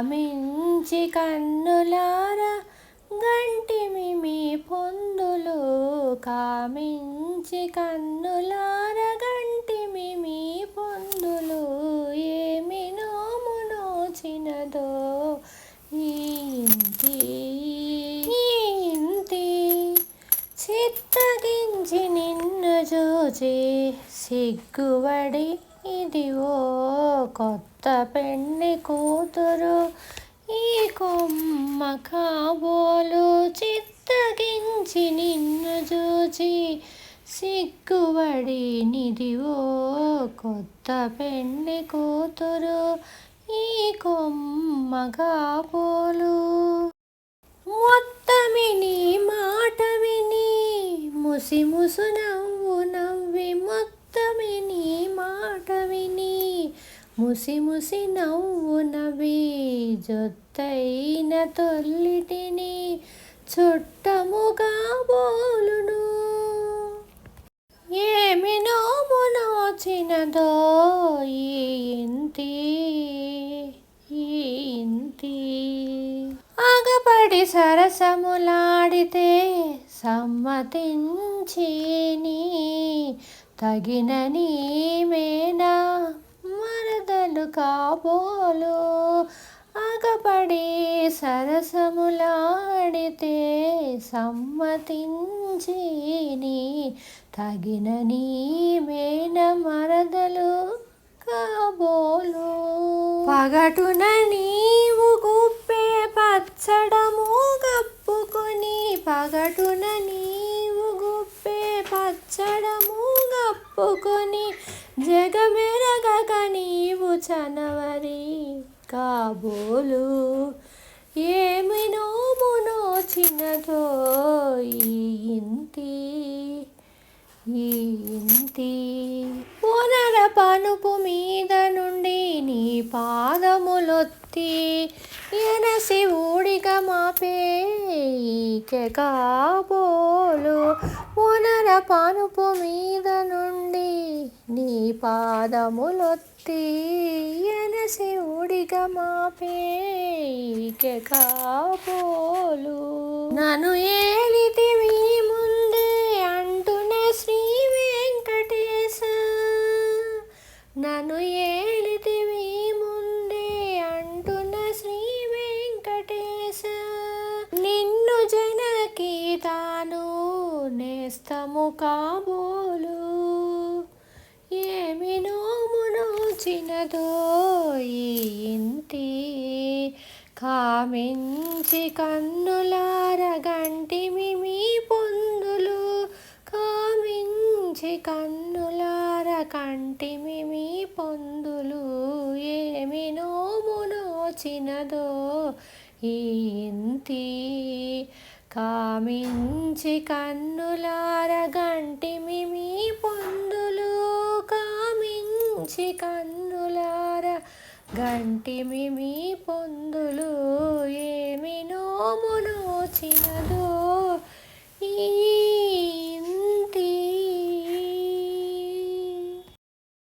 భ్రమించి కన్నులార గంటిమి మీ పొందులు కామించి కన్నులార గంటిమి మీ పొందులు ఏమి నోము నోచినదో ఈ ఇంటి చిత్తగించి నిన్ను చూచి సిగ్గుబడి ఇదివో కొత్త పెళ్ళి కూతురు. ఈ కొమ్మ కాబోలు చిత్తగించి నిన్ను చూచి సిగ్గుబడి నిదివో కొత్త పెళ్ళి కూతురు. ఈ కొమ్మ కాబోలు మొత్తమిని మాట విని ముసి ముసు ముసి ముసి నవ్వు నవ్వి జొత్తైన తొల్లిటిని చుట్టముగా బోలును. ఏమి నోము నోచినదో ఈ ఇంతి ఈ ఇంటి. ఆగపడి సరసములాడితే సమ్మతించి నీ తగిన నీమేనా మరదలు కాబోలు ఆగపడి సరసములాడితే సమ్మతించి నీ తగిన నీమేన మరదలు కాబోలు. పగటున నీవు గుప్పే పచ్చడము గప్పుకొని పగటున నీవు గుప్పే పచ్చడము గప్పుకొని జగమెరగక నీవు చనవరి కాబోలు. ఏమి నోము నోచినదో ఈ ఇంటి ఈ ఇంటి. పునర పనుపు మీద నుండి నీ పాదములొత్తి ఎనసి ఊడిక మాపే కాబోలు. పునర పనుపు మీద నీ పాదములొత్తి శివుడిగా ఊడిగా మాపే కాపోలు. కాబోలు నన్ను ఏలితివి ముందే అంటున్న శ్రీ వెంకటేశ. నన్ను ఏలితివి ముందే అంటున్న శ్రీ వెంకటేశ. నిన్ను జనకి తాను నేస్తము కాబో ఏమి నోము నోచినదో ఈ ఇంటి కామించి కన్నులారగంటిమి మీ పొందులు. కామించి కన్నులార కంటిమి మీ పొందులు. ఏమి నోము నోచినదో ఈ ఇంటి కామించి కన్నులార గంటిమి మీ పొందు కామించి కన్నులార గంటిమి మీ పొందులు ఏమి నోము నోచినదో.